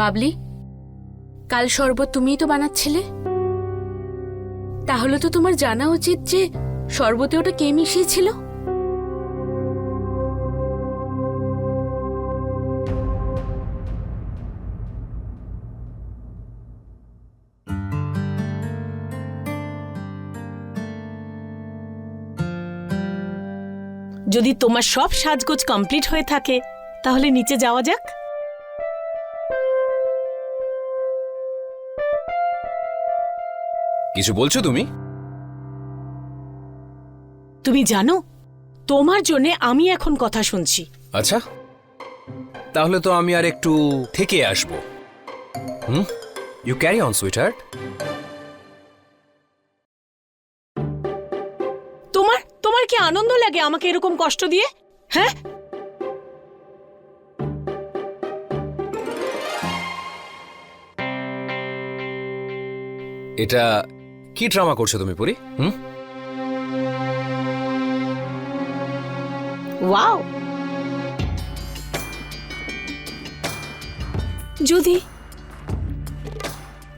বাবলি, কাল শরবত তুমিই তো বানাচ্ছিলে। তাহলে তো তোমার জানা উচিত যে শরবতে ওটা কে মিশিয়েছিল? যদি তোমার সব সাজগোজ কমপ্লিট হয়ে থাকে তাহলে নিচে যাওয়া যাক। কিছু বলছো তুমি? তুমি জানো তোমার জন্য আমি এখন কথা শুনছি। আচ্ছা তাহলে তো আমি আর একটু থেকে আসব। হুম? ইউ ক্যারি অন সুইটার লাগে আমাকে এরকম কষ্ট দিয়ে? হ্যাঁ? এটা কি ড্রামা করছ তুমি পুরি? হুম? ওয়াও! যদি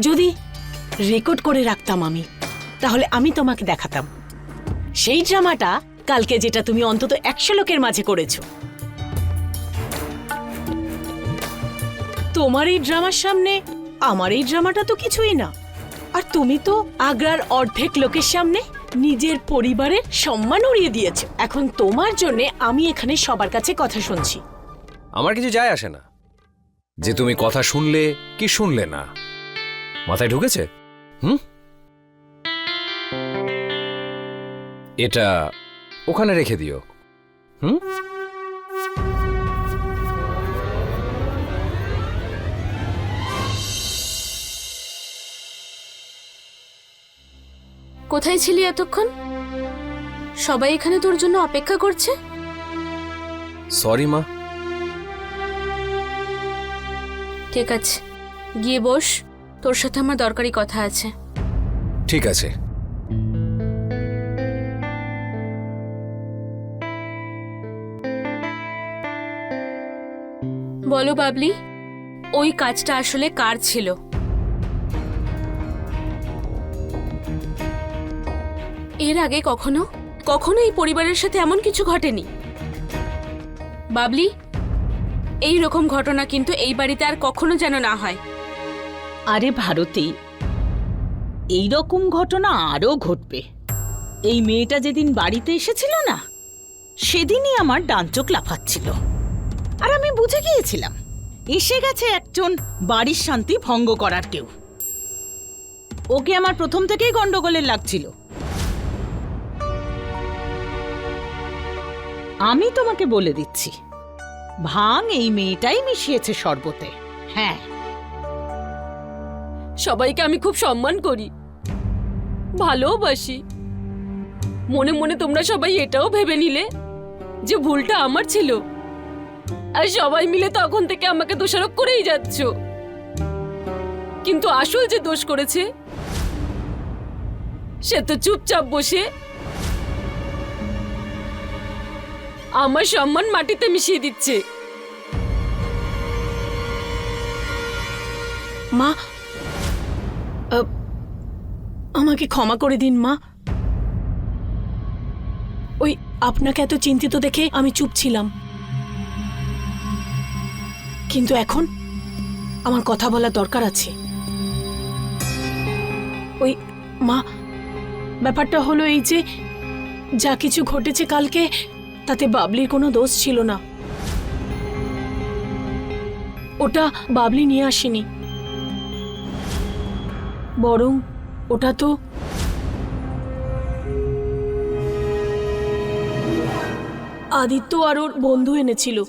যদি রেকর্ড করে রাখতাম আমি তাহলে আমি তোমাকে দেখাতাম। সেই ড্রামাটা কালকে যেটা তুমি অন্তত একশো লোকের মাঝে করেছ। তোমার এই ড্রামার সামনে, আমার এই ড্রামাটা তো কিছুই না। আর তুমি তো আগ্রার অর্ধেক লোকের সামনে নিজের পরিবারের সম্মান উড়িয়ে দিয়েছ। এখন তোমার জন্য আমি এখানে সবার কাছে কথা শুনছি। আমার কিছু যায় আসে না। যে তুমি কথা শুনলে কি শুনলে না? মাথায় ঢুকেছে? হুম? এটা ওখানে রেখে দিও। হুম? কোথায় ছিলি এতক্ষণ? সবাই এখানে তোর জন্য অপেক্ষা করছে? সরি মা। ঠিক আছে। গিয়ে বস তোর সাথে আমার দরকারি কথা আছে। ঠিক আছে। বলো, বাবলি, ওই কাজটা আসলে কার ছিল? এর আগে কখনো? কখনো এই পরিবারের সাথে এমন কিছু ঘটেনি? বাবলি, এই রকম ঘটনা কিন্তু এই বাড়িতে আর কখনো যেন না হয়। আরে ভারতী, এই রকম ঘটনা আরও ঘটবে। এই মেয়েটা যেদিন বাড়িতে এসেছিল না, সেদিনই আমার ডান চোখ লাফাচ্ছিল। আর আমি বুঝে গিয়েছিলাম। এসে গেছে একজন বাড়ির শান্তি ভঙ্গ করার কেউ। ওকে আমার প্রথম থেকেই গন্ডগোলের লাগছিল। আমি তোমাকে বলে দিচ্ছি ভাং এই মেয়েটাই মিশিয়েছে শরবতে। হ্যাঁ। সবাইকে আমি খুব সম্মান করি। ভালোবাসি। মনে মনে তোমরা সবাই এটাও ভেবে নিলে যে ভুলটা আমার ছিল। আর সবাই মিলে তখন থেকে আমাকে দোষারোপ করেই যাচ্ছ। কিন্তু আসল যে দোষ করেছে, সে তো চুপচাপ বসে আমার সম্মান মাটিতে মিশিয়ে দিচ্ছে। মা আমাকে ক্ষমা করে দিন, মা। ওই, আপনাকে এত চিন্তিত দেখে আমি চুপ ছিলাম। কিন্তু এখন আমার কথা বলার দরকার আছে। ওই মা, ব্যাপারটা হলো এই যে, যা কিছু ঘটেছে কালকে, তাতে বাবলির কোনো দোষ ছিল না। ওটা বাবলি নিয়ে আসেনি। বরং ওটা তো আদিত্য আর ওর বন্ধু এনেছিল।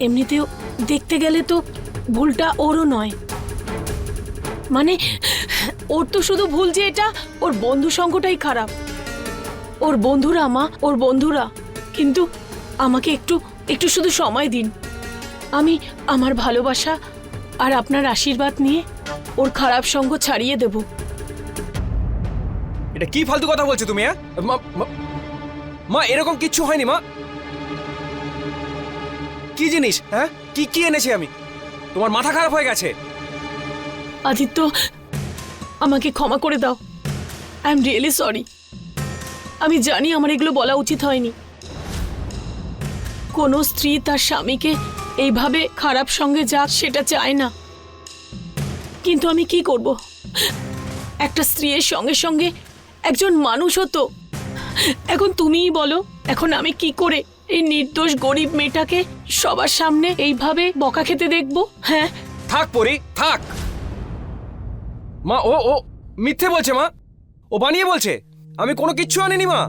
এমনিতেও দেখতে গেলে তো ভুলটা ওরও নয়। মানে ওর তো শুধু ভুল যে এটা, ওর বন্ধু সঙ্গটাই খারাপ। ওর বন্ধুরা, মা, ওর বন্ধুরা। কিন্তু আমাকে একটু একটু শুধু সময় দিন। আমি আমার ভালোবাসা আর আপনার আশীর্বাদ নিয়ে ওর খারাপ সঙ্গ ছাড়িয়ে দেব। এটা কি ফালতু কথা বলছো তুমি হ্যাঁ? মা- মা, এরকম কিচ্ছু হয়নি, মা। কি জিনিস হ্যাঁ? কি কি এনেছি আমি? তোমার মাথা খারাপ হয়ে গেছে। আদিত্য, আমাকে ক্ষমা করে দাও। আই এম রিয়েলি সরি আমি জানি আমার এগুলো বলা উচিত হয়নি। কোনো স্ত্রী তার স্বামীকে এইভাবে খারাপ সঙ্গে যাক সেটা চায় না। কিন্তু আমি কি করব? একটা স্ত্রীর সঙ্গে সঙ্গে একজন মানুষ হতো এখন তুমিই বলো এখন আমি কি করে এই নির্দোষ গরিব মেয়েটাকে সবার সামনে এইভাবে বকা খেতে দেখব? হ্যাঁ? থাক পরি থাক। মা ও ও মিথ্যে বলছে মা। ও বানিয়ে বলছে। আমি কোনো কিচ্ছু আনিনি মা।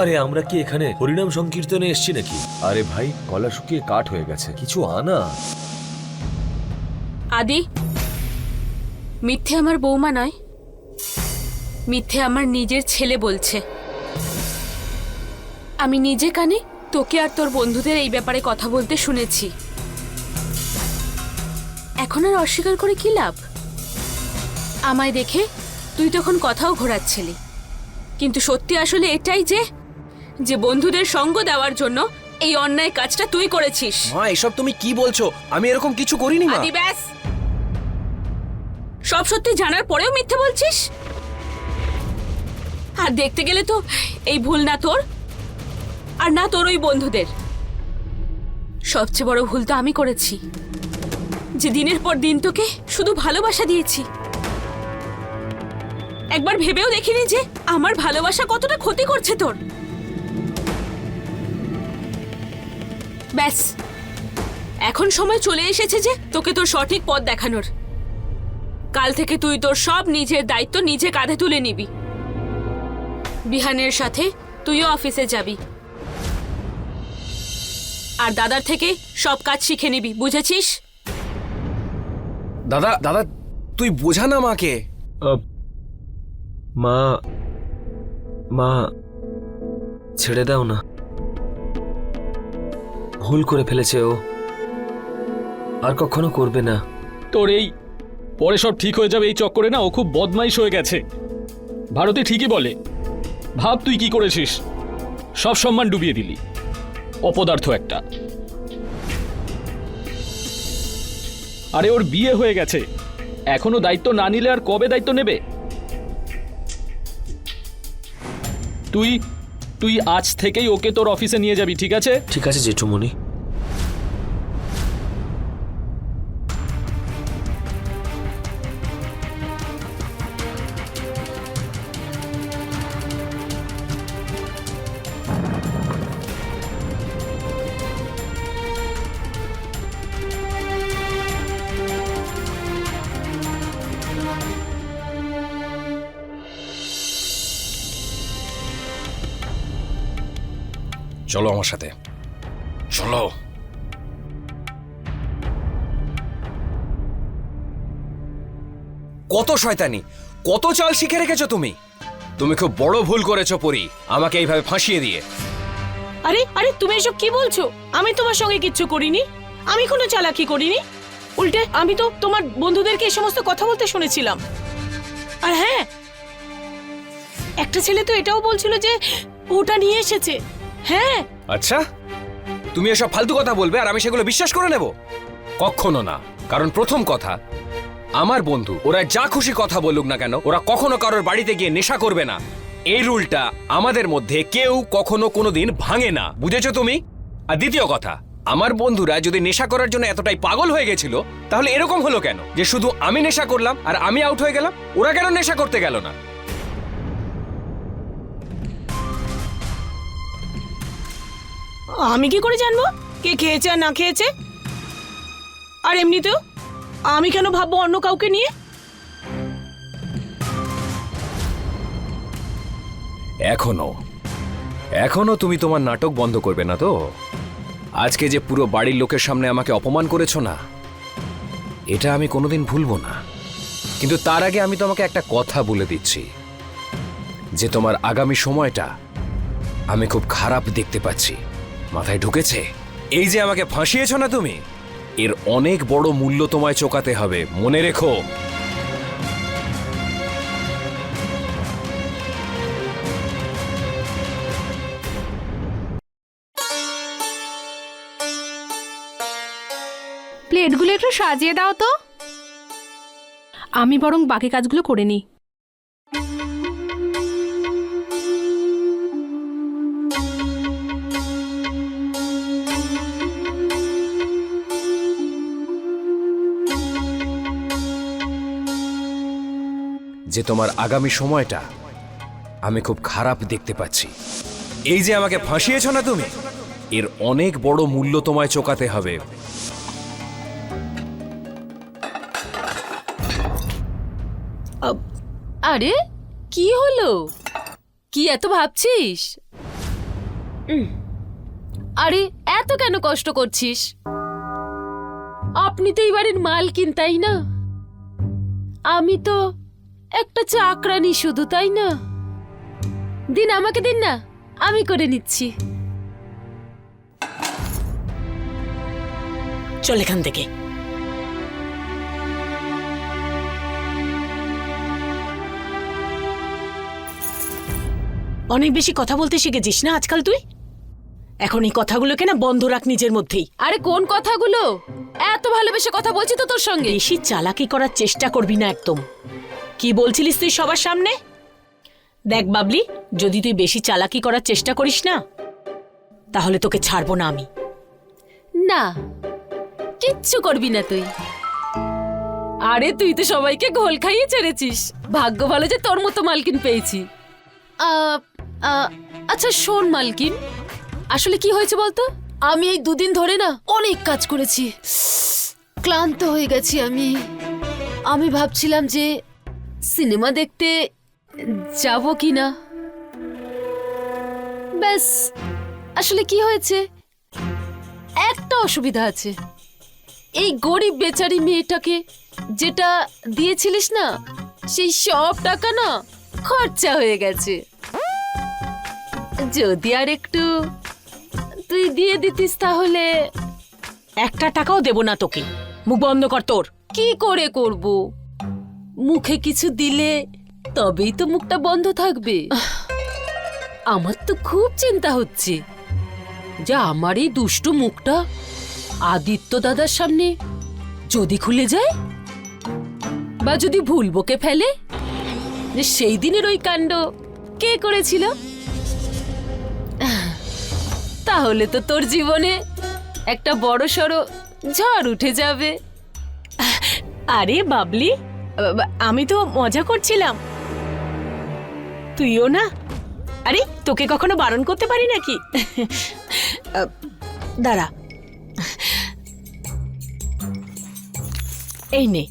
আরে আমরা কি এখানে হরিনাম সংকীর্তনে এসছি নাকি? আরে ভাই গলা শুকিয়ে কাঠ হয়ে গেছে। কিছু আনা। আদি মিথ্যে আমার বৌমা নয়। মিথ্যে আমার নিজের ছেলে বলছে। আমি নিজে কানে তোকে আর তোর বন্ধুদের এই ব্যাপারে কথা বলতে শুনেছি। এখন আর অস্বীকার করে কি লাভ? আমায় দেখে তুই তখন কথাও ঘোরাচ্ছিলি। কিন্তু সত্যি আসলে এটাই যে যে বন্ধুদের সঙ্গ দেওয়ার জন্য এই অন্যায় কাজটা তুই করেছিস। মা এসব তুমি কি বলছো? আমি এরকম কিছু করিনি মা। আদি ব্যাস। সব সত্যি জানার পরেও মিথ্যে বলছিস? আর দেখতে গেলে তো এই ভুল না তোর, আর না তোর ওই বন্ধুদের। সবচেয়ে বড় ভুল তো আমি করেছি। যে দিনের পর দিন তোকে শুধু ভালোবাসা দিয়েছি। একবার ভেবেও দেখিনি যে আমার ভালোবাসা কতটা ক্ষতি করছে তোর। ব্যাস, এখন সময় চলে এসেছে যে তোকে তোর সঠিক পথ দেখানোর। কাল থেকে তুই তোর সব নিজের দায়িত্ব নিজে কাঁধে তুলে নিবি। বিহানের সাথে তুইও অফিসে যাবি। আর দাদার থেকে সব কাজ শিখে নিবি বুঝেছিস? দাদা দাদা তুই বোঝা না মাকে। আহ, মা মা ছেড়ে দাও না। ভুল করে ফেলেছে ও। আর কখনো করবে না। তোর এই পরে সব ঠিক হয়ে যাবে এই চক্করে না ও খুব বদমাইশ হয়ে গেছে। ভারতে ঠিকই বলে। ভাব তুই কি করেছিস? সব সম্মান ডুবিয়ে দিলি। অপদার্থ একটা। আরে ওর বিয়ে হয়ে গেছে। এখনও দায়িত্ব না নিলে আর কবে দায়িত্ব নেবে? তুই তুই আজ থেকেই ওকে তোর অফিসে নিয়ে যাবি, ঠিক আছে? ঠিক আছে জেঠুমণি। চলো আমার সাথে। চলো। কত শয়তানি, কত চাল শিখে রেখেছো তুমি? তুমি খুব বড় ভুল করেছ, পরি। আমাকে এইভাবে ফাঁসিয়ে দিয়ে। আরে আরে, তুমি এসব কি বলছো? আমি তোমার সঙ্গে কিচ্ছু করিনি। আমি কোনো চালাকি করিনি। উল্টে আমি তো তোমার বন্ধুদেরকে এই সমস্ত কথা বলতে শুনেছিলাম। আর হ্যাঁ একটা ছেলে তো এটাও বলছিল যে ওটা নিয়ে এসেছে। হ্যাঁ। আচ্ছা? তুমি এসব ফালতু কথা বলবে আর আমি সেগুলো বিশ্বাস করে নেব? কখনো না, কারণ প্রথম কথা, আমার বন্ধু, ওরা যা খুশি কথা বলুক না কেন, ওরা কখনো কারোর বাড়িতে গিয়ে নেশা করবে না। এই রুলটা আমাদের মধ্যে কেউ কখনো কোনোদিন ভাঙে না। বুঝেছ তুমি? আর দ্বিতীয় কথা, আমার বন্ধুরা যদি নেশা করার জন্য এতটাই পাগল হয়ে গেছিল, তাহলে এরকম হলো কেন? যে শুধু আমি নেশা করলাম আর আমি আউট হয়ে গেলাম? ওরা কেন নেশা করতে গেল না? আমি কি করে জানব? কে খেয়েছে আর না খেয়েছে? আর এমনিতেও, আমি কেন ভাববো অন্য কাউকে নিয়ে? এখনও। এখনও তুমি তোমার নাটক বন্ধ করবে না তো? আজকে যে পুরো বাড়ির লোকের সামনে আমাকে অপমান করেছ না, এটা আমি কোনোদিন ভুলবো না। কিন্তু তার আগে আমি তোমাকে একটা কথা বলে দিচ্ছি, যে তোমার আগামী সময়টা আমি খুব খারাপ দেখতে পাচ্ছি। মাথায় ঢুকেছে। এই যে আমাকে ফাঁসিয়েছ না তুমি? এর অনেক বড় মূল্য তোমায় চোকাতে হবে, মনে রেখো। প্লেটগুলো একটু সাজিয়ে দাও তো। আমি বরং বাকি কাজগুলো করে নিই। যে তোমার আগামী সময়টা আমি খুব খারাপ দেখতে পাচ্ছি। এই যে আমাকে ফাঁসিয়েছ না তুমি? এর অনেক বড় মূল্য তোমায় চোকাতে হবে। আরে, কি হলো? কি এত ভাবছিস? আরে, এত কেন কষ্ট করছিস? আপনি তো এই বাড়ির মালকিন, তাই না? আমি তো একটা চাকরানি শুধু তাই না? দিন আমাকে দিন না আমি করে নিচ্ছি। চল এখান থেকে। অনেক বেশি কথা বলতে শিখেছিস না আজকাল তুই? এখন এই কথাগুলোকে না বন্ধ রাখ নিজের মধ্যেই। আরে কোন কথাগুলো? এত ভালোবেসে কথা বলছি তো তোর সঙ্গে। বেশি চালাকি করার চেষ্টা করবি না একদম। কি বলছিলিস তুই সবার সামনে? দেখ, বাবলি, যদি তুই বেশি চালাকি করার চেষ্টা করিস না, তাহলে তোকে ছাড়বো না আমি। না, কিচ্ছু করবি না তুই। আরে, তুই তো সবাইকে ঘোল খাইয়ে ছেড়েছিস। ভাগ্য ভালো যে তোর মতো মালকিন পেয়েছি। আচ্ছা শোন মালকিন, আসলে কি হয়েছে বলতো? আমি এই দুদিন ধরে না অনেক কাজ করেছি। ক্লান্ত হয়ে গেছি আমি। আমি ভাবছিলাম যে সিনেমা দেখতে যাব কি না ব্যাস আসলে কি হয়েছে? একটা অসুবিধা আছে। এই গরিব বেচারি মেয়েটাকে যেটা দিয়েছিলিস না সেই সব টাকা না খরচা হয়ে গেছে। যদি আর একটু তুই দিয়ে দিতিস তাহলে? একটা টাকাও দেব না তোকে। মুখ বন্ধ কর তোর। কি করে করব? মুখে কিছু দিলে তবেই তো মুখটা বন্ধ থাকবে। আমার তো খুব চিন্তা হচ্ছে যে আমার এই দুষ্টু মুখটা আদিত্য দাদার সামনে যদি খুলে যায় বা যদি ভুল বকে ফেলে যে সেই দিনের ওই কাণ্ড কে করেছিল? তাহলে তো তোর জীবনে একটা বড় সড়ো ঝড় উঠে যাবে। আরে বাবলি আমি তো মজা করছিলাম। তুইও না? আরে তোকে কখনো বারণ করতে পারি নাকি? দাঁড়া। এই নে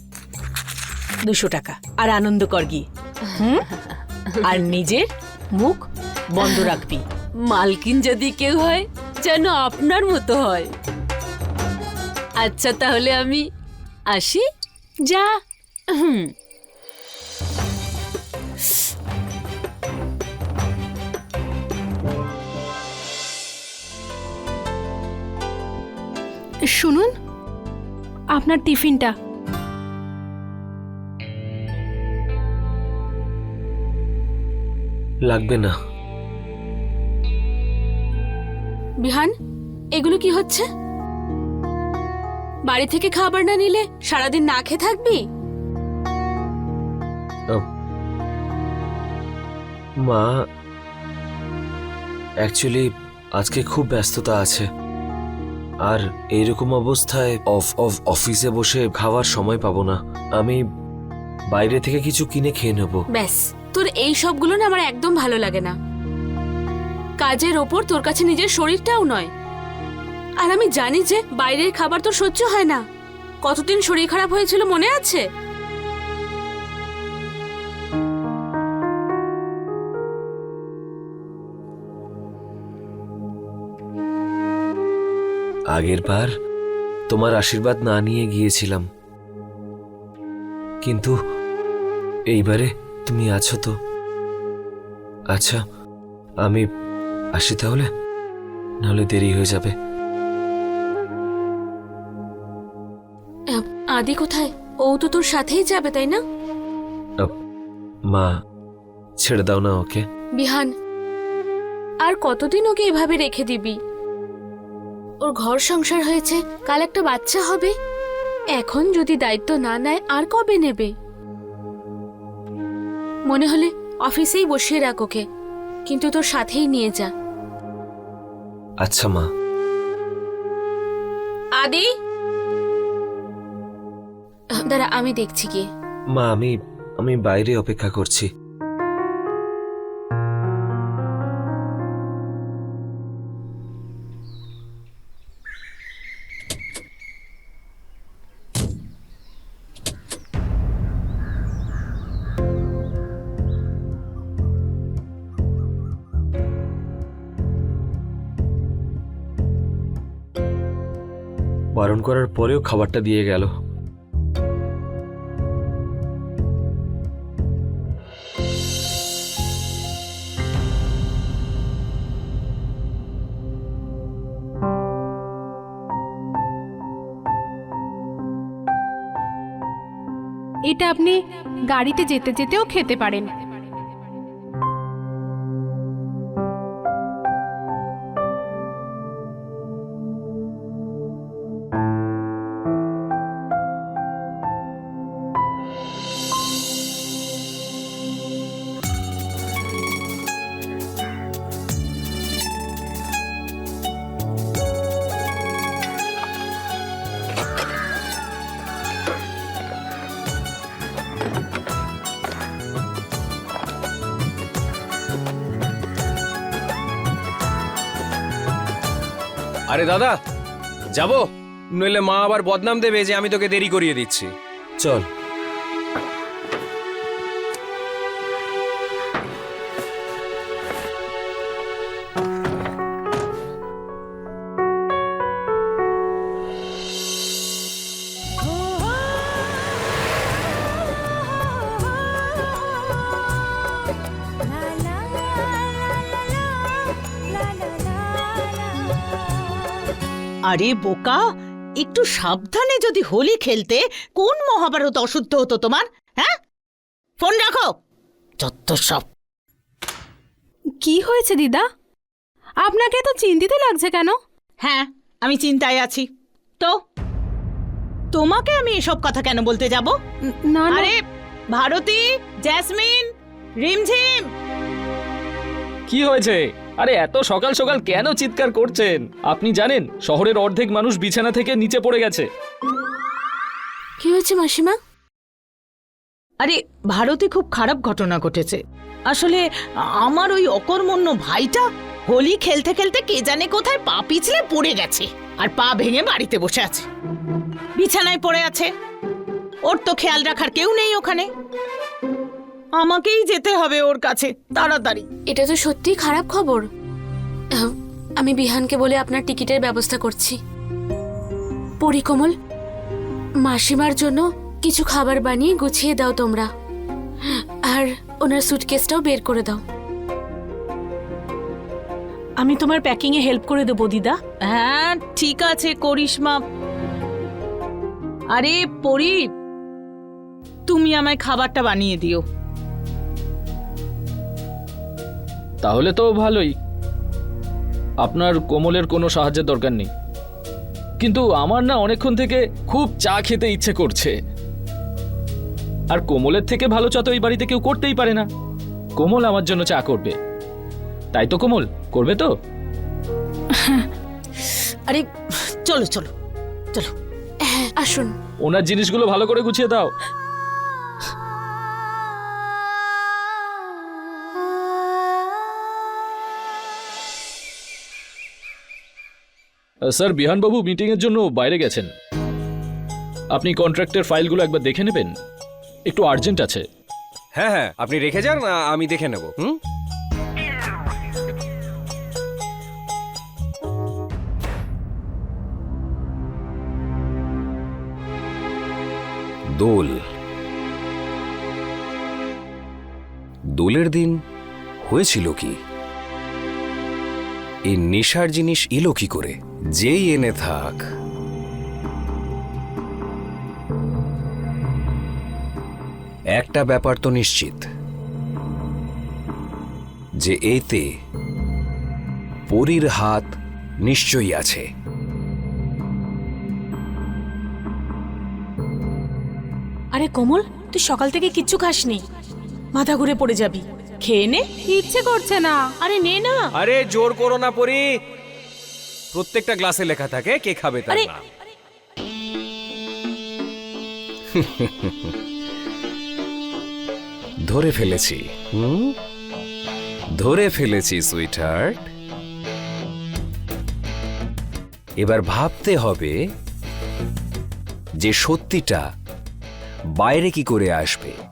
দুশো টাকা আর আনন্দ কর গিয়ে। হুম? আর নিজের মুখ বন্ধ রাখবি। মালকিন যদি কেউ হয় যেন আপনার মতো হয়। আচ্ছা তাহলে আমি আসি। যা। শুনুন আপনার টিফিনটা। লাগবে না। বিহান এগুলো কি হচ্ছে? বাড়ি থেকে খাবার না নিলে সারাদিন না খেয়ে থাকবি? মা অ্যাকচুয়ালি আজকে খুব ব্যস্ততা আছে। আর এইরকম অবস্থায় অফ অফ, অফিসে বসে খাওয়ার সময় পাবো না। আমি বাইরে থেকে কিছু কিনে খেয়ে নেব। ব্যাস, তোর এই সবগুলো না আমার একদম ভালো লাগে না। কাজের ওপর তোর কাছে নিজের শরীরটাও নয়। আর আমি জানি যে বাইরের খাবার তোর সহ্য হয় না। কতদিন শরীর খারাপ হয়েছিল মনে আছে? আগের বার তোমার আশীর্বাদ না নিয়ে গিয়েছিলাম। কিন্তু এইবারে তুমি আছো তো। আচ্ছা আমি আসি তাহলে? নাহলে দেরি হয়ে যাবে। আদি কোথায়? ও তো তোর সাথেই যাবে তাই না? মা ছেড়ে দাও না ওকে। বিহান আর কতদিন ওকে এভাবে রেখে দিবি? ওর ঘর সংসার হয়েছে কাল একটা বাচ্চা হবে। এখন যদি দায়িত্ব না নেয় আর কবে নেবে? মনে হলে অফিসেই বসিয়ে রাখ ওকে কিন্তু তোর সাথেই নিয়ে যা। আচ্ছা মা। আদি? দাঁড়া আমি দেখছি কি মা আমি আমি বাইরে অপেক্ষা করছি। বারণ করার পরেও খাবারটা দিয়ে গেল। এটা আপনি গাড়িতে যেতে যেতেও খেতে পারেন। আরে দাদা, যাব? নইলে মা আবার বদনাম দেবে যে আমি তোকে দেরি করিয়ে দিচ্ছি। চল। আরে বোকা একটু সাবধানে যদি হোলি খেলতে কোন মহাভারত অশুদ্ধ হতো তোমার হ্যাঁ? ফোন রাখো। যত সব। কি হয়েছে দিদা? আপনাকে তো চিন্তিত লাগছে কেন? হ্যাঁ আমি চিন্তায় আছি। তো তোমাকে আমি এসব কথা কেন বলতে যাব? না না। আরে ভারতী জ্যাসমিন রিমঝিম। কি হয়েছে? আরে এত সকাল সকাল কেন চিৎকার করছেন? আপনি জানেন শহরের অর্ধেক মানুষ বিছানা থেকে নিচে পড়ে গেছে। কি হয়েছে মাসিমা? আরে ভারতে খুব খারাপ ঘটনা ঘটেছে। আসলে আমার ওই অকর্মণ্য ভাইটা হোলি খেলতে খেলতে কে জানে কোথায় পা পিছলে পড়ে গেছে আর পা ভেঙে বাড়িতে বসে আছে। বিছানায় পড়ে আছে। ওর তো খেয়াল রাখার কেউ নেই ওখানে। আমাকেই যেতে হবে ওর কাছে। তাড়াতাড়ি। এটা তো সত্যিই খারাপ খবর। আমি বিহানকে বলে আপনার টিকিটের ব্যবস্থা করছি। পরিকমল মাসিমার জন্য কিছু খাবার বানিয়ে গুছিয়ে দাও তোমরা। আর ওনার সুটকেসটাও বের করে দাও। আমি তোমার প্যাকিং এ হেল্প করে দেবো দিদা। হ্যাঁ ঠিক আছে করিসমা আরে পরি তুমি আমায় খাবারটা বানিয়ে দিও। তাহলে তো ভালোই। আপনার কোমলের কোনো সাহায্যের দরকার নেই। কিন্তু আমার না অনেকক্ষণ থেকে খুব চা খেতে ইচ্ছে করছে। আর কোমলের থেকে ভালো চা তো এই বাড়িতে কেউ করতেই পারে না। কোমল আমার জন্য চা করবে। তাই তো কোমল করবে তো? আরে চলো চলো চলো। আসুন ওনার জিনিসগুলো ভালো করে গুছিয়ে দাও। স্যার বিহানবাবু মিটিংয়ের জন্য বাইরে গেছেন। আপনি কন্ট্রাক্টের ফাইলগুলো একবার দেখে নেবেন। একটু আর্জেন্ট আছে। হ্যাঁ হ্যাঁ আপনি রেখে যান আমি দেখে নেব হুম? দোল। দোলের দিন হয়েছিল কি? এই নেশার জিনিস এলো কি করে? যেই এনে থাক। একটা ব্যাপার তো নিশ্চিত যে এতে পরীর হাত নিশ্চয়ই আছে। আরে কোমল তুই সকাল থেকে কিচ্ছু খাসনি? মাথা ঘুরে পড়ে যাবি। খেয়ে নে ইচ্ছে করছে না। আরে নে না। আরে জোর করো না পরি প্রত্যেকটা গ্লাসে লেখা থাকে কে খাবে তার আরে, নাম। ধরে ফেলেছি। হুম? ধরে ফেলেছি সুইটহার্ট এবার ভাবতে হবে যে সত্যিটা বাইরে কি করে আসবে।